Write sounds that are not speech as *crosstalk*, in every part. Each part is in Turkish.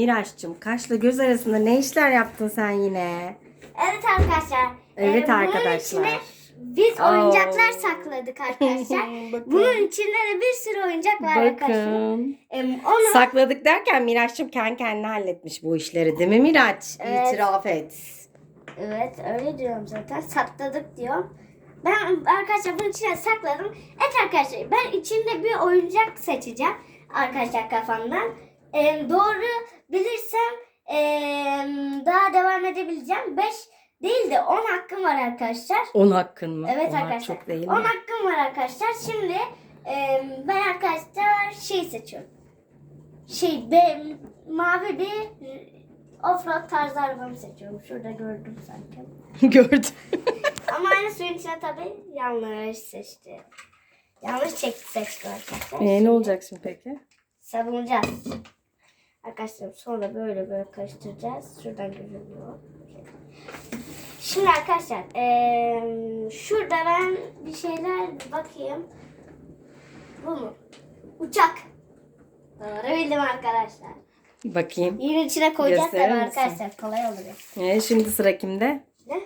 Miraç'cığım kaşla göz arasında ne işler yaptın sen yine? Evet arkadaşlar. Evet Ee, arkadaşlar. içine biz oyuncaklar Oo. sakladık arkadaşlar. *laughs* Bunun içinde de bir sürü oyuncak var arkadaşlar. Bakın. Ee, onu Sakladık derken Miraç'cığım kendi kendine halletmiş bu işleri değil mi Miraç? Evet. İtiraf et. Evet öyle diyorum zaten. Sakladık diyorum. Ben arkadaşlar bunun içine sakladım. Evet arkadaşlar ben içinde bir oyuncak seçeceğim. Arkadaşlar kafamdan. Ee, doğru bilirsem ee, daha devam edebileceğim. 5 değil de 10 hakkım var arkadaşlar. 10 hakkın mı? Evet Onlar arkadaşlar. Çok değil 10 mi? hakkım var arkadaşlar. Şimdi ee, ben arkadaşlar şey seçiyorum. Şey be, mavi bir offroad tarzı arabamı seçiyorum. Şurada gördüm sanki. *laughs* Gördüm. *laughs* Ama aynı suyun içine tabii yanlış seçti. Yanlış çekti seçti arkadaşlar. ee, ne olacak şimdi peki? Savunacağız. Arkadaşlar sonra böyle böyle karıştıracağız. Şuradan görünüyor. Şimdi arkadaşlar eee, şurada ben bir şeyler bakayım. Bu mu? Uçak. Doğru bildim arkadaşlar. Bakayım. Yine içine koyacağız tabii Gösterir misin? arkadaşlar. Kolay oluyor. Ee, şimdi sıra kimde? Ne?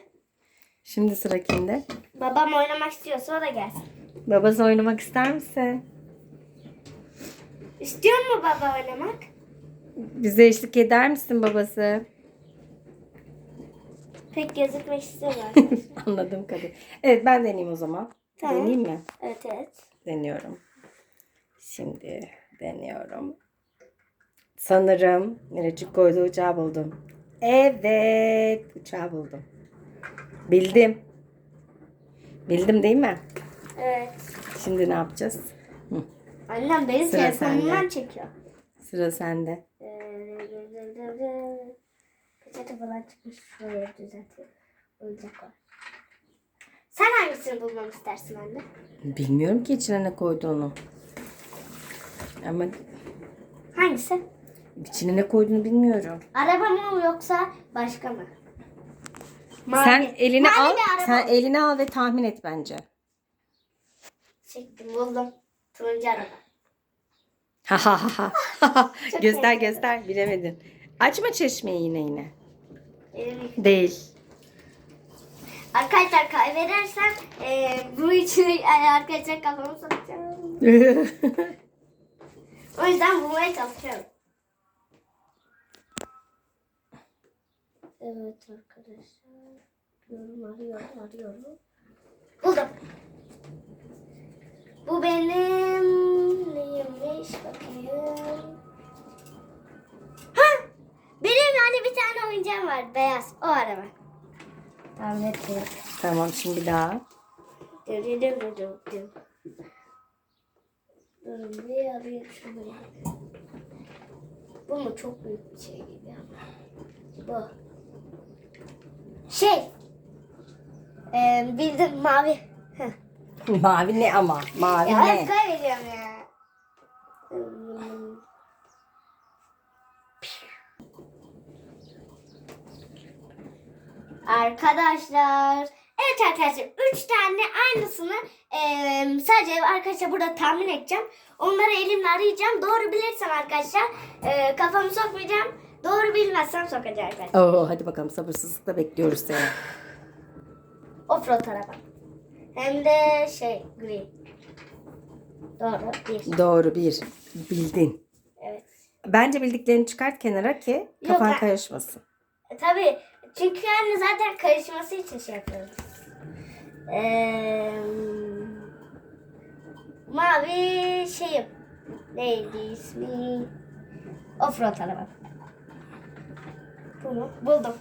Şimdi sıra kimde? Babam oynamak istiyorsa o da gelsin. Babası oynamak ister misin? İstiyor mu baba oynamak? Bize eşlik eder misin babası? Pek gözükmek istemiyor arkadaşlar. *laughs* Anladım kadın. Evet ben deneyeyim o zaman. Tamam. Deneyeyim mi? evet evet. Deniyorum. Şimdi deniyorum. Sanırım Miracık koyduğu uçağı buldum. Evet uçağı buldum. Bildim. Bildim değil mi? Evet. Şimdi ne yapacağız? Hı, Annem benim Sıra telefonumdan sende. çekiyor. Sıra sende. Peçete falan çıkmış. Şuraya düzeltiyor. Oyuncak var. Sen hangisini bulmamı istersin anne? Bilmiyorum ki içine ne koyduğunu. Ama Hangisi? içine ne koyduğunu bilmiyorum. Araba mı yoksa başka mı? Sen elini Mavi al. bir araba. Sen elini al ve tahmin et bence. Çektim buldum. Turuncu araba. Ha ha ha ha. Çok göster göster bilemedin. Açma çeşmeyi yine yine. Değil. Arkadaşlar kaybedersem eee bu yani arkadaşlar kafamı sokacağım. *laughs* O yüzden bulmaya çalışıyorum. Evet arkadaşlar. Arıyorum, arıyorum, arıyorum. Buldum. Bu benim beyaz. O araba. Tahmin ettim. tamam şimdi daha. Dur dur dur dur dur. dur. Durun bir arayayım şunu. Bu mu çok büyük bir şey gibi ama. Bu. Şey. Ee, bildim mavi. Heh. *laughs* Mavi ne ama? Mavi ya ne? hep kaybediyorum ya. Arkadaşlar. Evet arkadaşlar. Üç tane aynısını eee, sadece arkadaşlar burada tahmin edeceğim. Onları elimle arayacağım. Doğru bilirsem arkadaşlar eee, kafamı sokmayacağım. Doğru bilmezsem sokacağım arkadaşlar. Oo, hadi bakalım sabırsızlıkla bekliyoruz seni. Offroad araba. Hem de şey green. Doğru. Bir. Doğru bir. Bildin. Evet. Bence bildiklerini çıkart kenara ki kafan ben- karışmasın. E, Tabii. Çünkü yani zaten karışması için şey yapıyoruz. Ee, mavi şeyim. Neydi ismi? Offroad araba. Bunu buldum.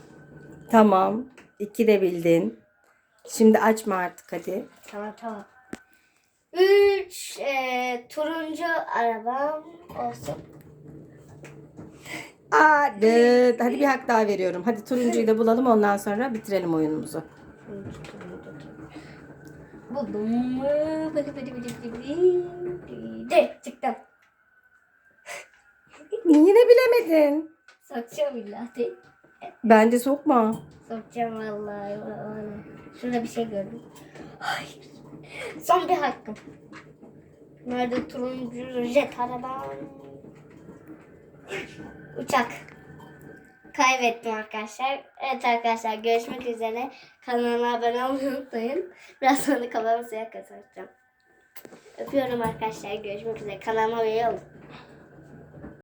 Tamam. İki de bildin. Şimdi açma artık hadi. Tamam tamam. Üç e, turuncu arabam olsun. Hadi. Hadi bir hak daha veriyorum. Hadi turuncuyu da bulalım ondan sonra bitirelim oyunumuzu. Buldum. De çıktım. Yine bilemedin. Sokacağım illa. De. Bence sokma. Sokacağım vallahi. Şurada bir şey gördüm. Hayır. Son bir hakkım. Nerede turuncu jet arabam? Uçak. kaybettim arkadaşlar. Evet arkadaşlar görüşmek üzere. Kanalıma abone olmayı unutmayın. Biraz sonra kafamı suya kazanacağım. Öpüyorum arkadaşlar. Görüşmek üzere. Kanalıma üye olun.